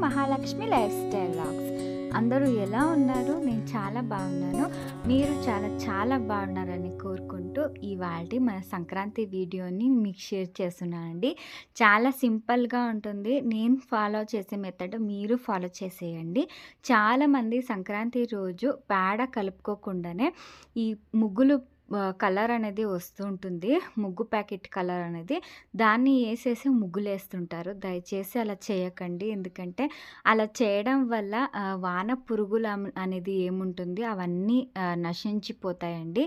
Mahalakshmi life style vlogs అందరూ ఎలా ఉన్నారు? నేను చాలా బాగున్నాను. మీరు చాలా చాలా బాగున్నారని కోరుకుంటూ ఇవాళ మన సంక్రాంతి వీడియోని మీకు షేర్ చేస్తున్నానండి చాలా సింపుల్గా ఉంటుంది. నేను ఫాలో చేసే మెథడ్ మీరు ఫాలో చేసేయండి. చాలామంది సంక్రాంతి రోజు పేడ కలుపుకోకుండానే ఈ ముగ్గులు కలర్ అనేది వస్తూ ఉంటుంది. ముగ్గు ప్యాకెట్ కలర్ అనేది. దాన్ని వేసేసి ముగ్గులు వేస్తుంటారు దయచేసి అలా చేయకండి. ఎందుకంటే అలా చేయడం వల్ల వాన పురుగులు అనేది ఏముంటుంది? అవన్నీ నశించిపోతాయండి.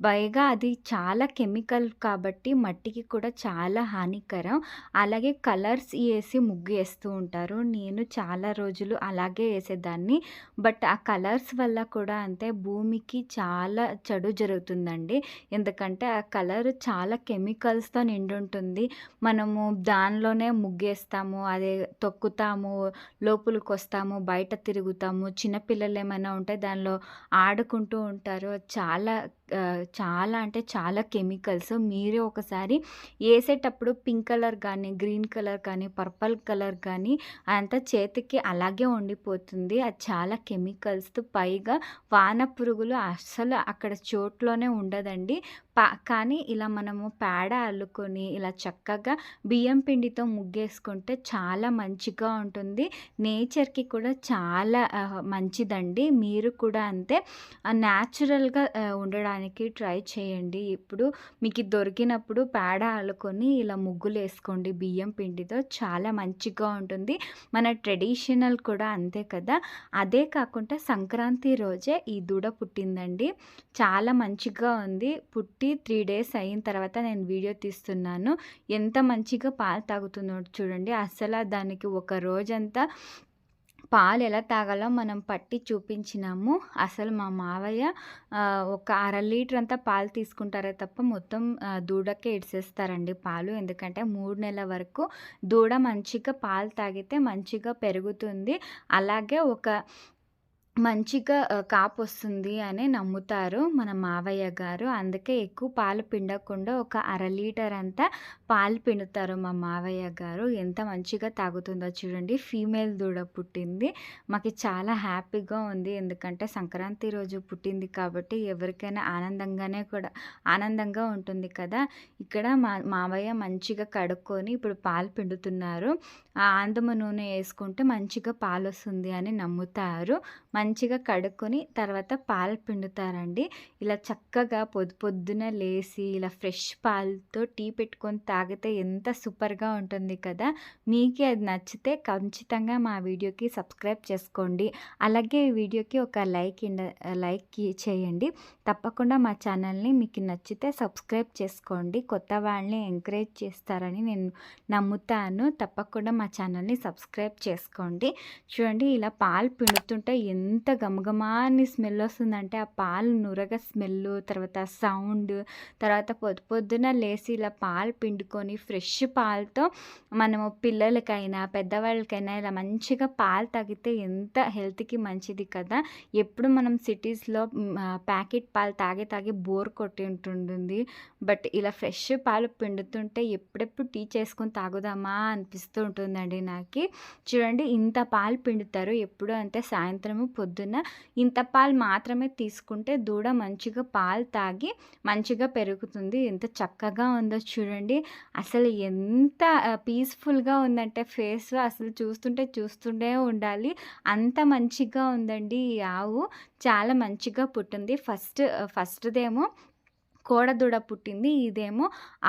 పైగా అది చాలా కెమికల్ కాబట్టి మట్టికి కూడా చాలా హానికరం. అలాగే కలర్స్ వేసి ముగ్గు వేస్తూ ఉంటారు. నేను చాలా రోజులు అలాగే వేసేదాన్ని బట్ ఆ కలర్స్ వల్ల కూడా అంతే భూమికి చాలా చెడు జరుగుతుందండి. ఎందుకంటే ఆ కలర్ చాలా కెమికల్స్తో నిండి ఉంటుంది మనము దానిలోనే ముగ్గేస్తాము అదే తొక్కుతాము లోపలికి వస్తాము బయట తిరుగుతాము. చిన్నపిల్లలు ఏమైనా ఉంటే దానిలో ఆడుకుంటూ ఉంటారు. చాలా చాలా అంటే చాలా కెమికల్స్. మీరే ఒకసారి వేసేటప్పుడు పింక్ కలర్ కానీ గ్రీన్ కలర్ కానీ పర్పల్ కలర్ కానీ అంతా చేతికి అలాగే ఉండిపోతుంది. అది చాలా కెమికల్స్ పైగా వాన పురుగులు అస్సలు అక్కడ చోట్లోనే ఉండదండి. పా కానీ ఇలా మనము పేడ అల్లుకొని ఇలా చక్కగా బియ్యం పిండితో ముగ్గేసుకుంటే చాలా మంచిగా ఉంటుంది. నేచర్కి కూడా చాలా మంచిదండి. మీరు కూడా అంతే న్యాచురల్గా ఉండడానికి ట్రై చేయండి. ఇప్పుడు మీకు దొరికినప్పుడు పేడ అల్లుకొని ఇలా ముగ్గులు వేసుకోండి బియ్యం పిండితో చాలా మంచిగా ఉంటుంది. మన ట్రెడిషనల్ కూడా అంతే కదా. అదే కాకుండా సంక్రాంతి రోజే ఈ దూడ పుట్టిందండి. చాలా మంచిగా ఉంది. పుట్టి త్రీ డేస్ అయిన తర్వాత నేను వీడియో తీస్తున్నాను. ఎంత మంచిగా పాలు తాగుతుందో చూడండి. అసలు దానికి ఒక రోజంతా పాలు ఎలా తాగాలో మనం పట్టి చూపించినాము. అసలు మా మావయ్య ఒక అర లీటర్ అంతా పాలు తీసుకుంటారే తప్ప మొత్తం దూడకే ఇడిసేస్తారండి పాలు. ఎందుకంటే మూడు నెలల వరకు దూడ మంచిగా పాలు తాగితే మంచిగా పెరుగుతుంది. అలాగే ఒక మంచిగా కాపు వస్తుంది అని నమ్ముతారు మన మావయ్య గారు. అందుకే ఎక్కువ పాలు పిండకుండా ఒక అర లీటర్ అంతా పాలు పిండుతారు మా మావయ్య గారు. ఎంత మంచిగా తాగుతుందో చూడండి. ఫీమేల్ దూడ పుట్టింది. మాకు చాలా హ్యాపీగా ఉంది. ఎందుకంటే సంక్రాంతి రోజు పుట్టింది కాబట్టి ఎవరికైనా ఆనందంగానే కూడా ఆనందంగా ఉంటుంది కదా. ఇక్కడ మా మావయ్య మంచిగా కడుక్కొని ఇప్పుడు పాలు పిండుతున్నారు. ఆ ఆందమ నూనె వేసుకుంటే మంచిగా పాలు వస్తుంది అని నమ్ముతారు. మంచి మంచిగా కడుక్కొని తర్వాత పాలు పిండుతారండి. ఇలా చక్కగా పొద్దు పొద్దున లేసి ఇలా ఫ్రెష్ పాలతో టీ పెట్టుకొని తాగితే ఎంత సూపర్గా ఉంటుంది కదా! మీకు అది నచ్చితే ఖచ్చితంగా మా వీడియోకి సబ్స్క్రైబ్ చేసుకోండి. అలాగే ఈ వీడియోకి ఒక లైక్ ఇండ లైక్ చేయండి. తప్పకుండా మా ఛానల్ని మీకు నచ్చితే సబ్స్క్రైబ్ చేసుకోండి. కొత్త వాళ్ళని ఎంకరేజ్ చేస్తారని నేను నమ్ముతాను. తప్పకుండా మా ఛానల్ని సబ్స్క్రైబ్ చేసుకోండి. చూడండి ఇలా పాలు పిండుతుంటే ఎంత ఎంత గమగమాని స్మెల్ వస్తుందంటే ఆ పాలు నురగ స్మెల్ తర్వాత సౌండ్ తర్వాత పొద్దు పొద్దున లేచి ఇలా పాలు పిండుకొని ఫ్రెష్ పాలతో మనము పిల్లలకైనా పెద్దవాళ్ళకైనా ఇలా మంచిగా పాలు తాగితే ఎంత హెల్త్కి మంచిది కదా. ఎప్పుడు మనం సిటీస్లో ప్యాకెట్ పాలు తాగి తాగి బోర్ కొట్టి ఉంటుంటుంది. బట్ ఇలా ఫ్రెష్ పాలు పిండుతుంటే ఎప్పుడెప్పుడు టీ చేసుకొని తాగుదామా అనిపిస్తూ ఉంటుందండి నాకు. చూడండి ఇంత పాలు పిండుతారు. ఎప్పుడు అంటే సాయంత్రము పొద్దున్న ఇంత పాలు మాత్రమే తీసుకుంటే దూడ మంచిగా పాలు తాగి మంచిగా పెరుగుతుంది. ఎంత చక్కగా ఉందో చూడండి. అసలు ఎంత పీస్ఫుల్గా ఉందంటే ఫేస్ అసలు చూస్తుంటే చూస్తుండే ఉండాలి. అంత మంచిగా ఉందండి ఈ ఆవు. చాలా మంచిగా పుట్టింది. ఫస్ట్ ఫస్ట్దేమో కోడ దూడ పుట్టింది ఇదేమో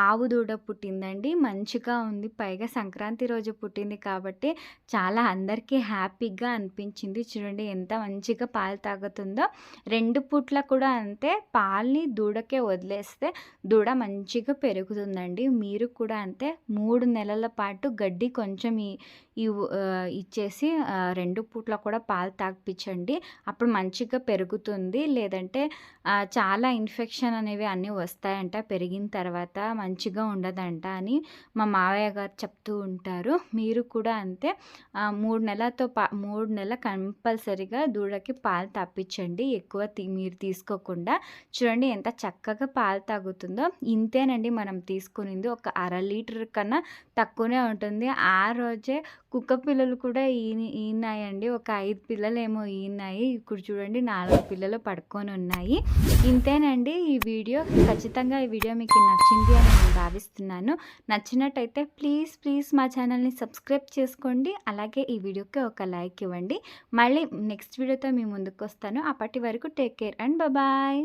ఆవు దూడ పుట్టిందండి. మంచిగా ఉంది. పైగా సంక్రాంతి రోజు పుట్టింది కాబట్టి చాలా అందరికీ హ్యాపీగా అనిపించింది. చూడండి ఎంత మంచిగా పాలు తాగుతుందో. రెండు పూట్ల కూడా అంతే. పాల్ని దూడకే వదిలేస్తే దూడ మంచిగా పెరుగుతుందండి. మీరు కూడా అంతే. మూడు నెలల పాటు గడ్డి కొంచెం ఇచ్చేసి రెండు పూట్ల కూడా పాలు తాగిపించండి. అప్పుడు మంచిగా పెరుగుతుంది. లేదంటే చాలా ఇన్ఫెక్షన్ అనేవి అన్నీ వస్తాయంట పెరిగిన తర్వాత మంచిగా ఉండదంట అని మా మావయ్య గారు చెప్తూ ఉంటారు. మీరు కూడా అంతే మూడు నెలలతో పా మూడు నెలల కంపల్సరీగా దూడకి పాలు తప్పించండి. ఎక్కువ తీ మీరు తీసుకోకుండా చూడండి ఎంత చక్కగా పాలు తాగుతుందో. ఇంతేనండి మనం తీసుకునింది ఒక అర లీటర్ కన్నా తక్కువనే ఉంటుంది. ఆ రోజే కుక్క పిల్లలు కూడా ఈని ఈనాయండి. ఒక 5 పిల్లలేమో ఈనాయి. ఇప్పుడు చూడండి నాలుగు పిల్లలు పడుకొని ఉన్నాయి. ఇంతేనండి ఈ వీడియో. ఖచ్చితంగా ఈ వీడియో మీకు నచ్చింది అని నేను భావిస్తున్నాను. నచ్చినట్టయితే ప్లీజ్, ప్లీజ్ మా ఛానల్‌ని సబ్స్క్రైబ్ చేసుకోండి. అలాగే ఈ వీడియోకి ఒక లైక్ ఇవ్వండి. మళ్ళీ నెక్స్ట్ వీడియోతో మీ ముందుకొస్తాను. అప్పటి వరకు టేక్ కేర్ అండ్ బాయ్.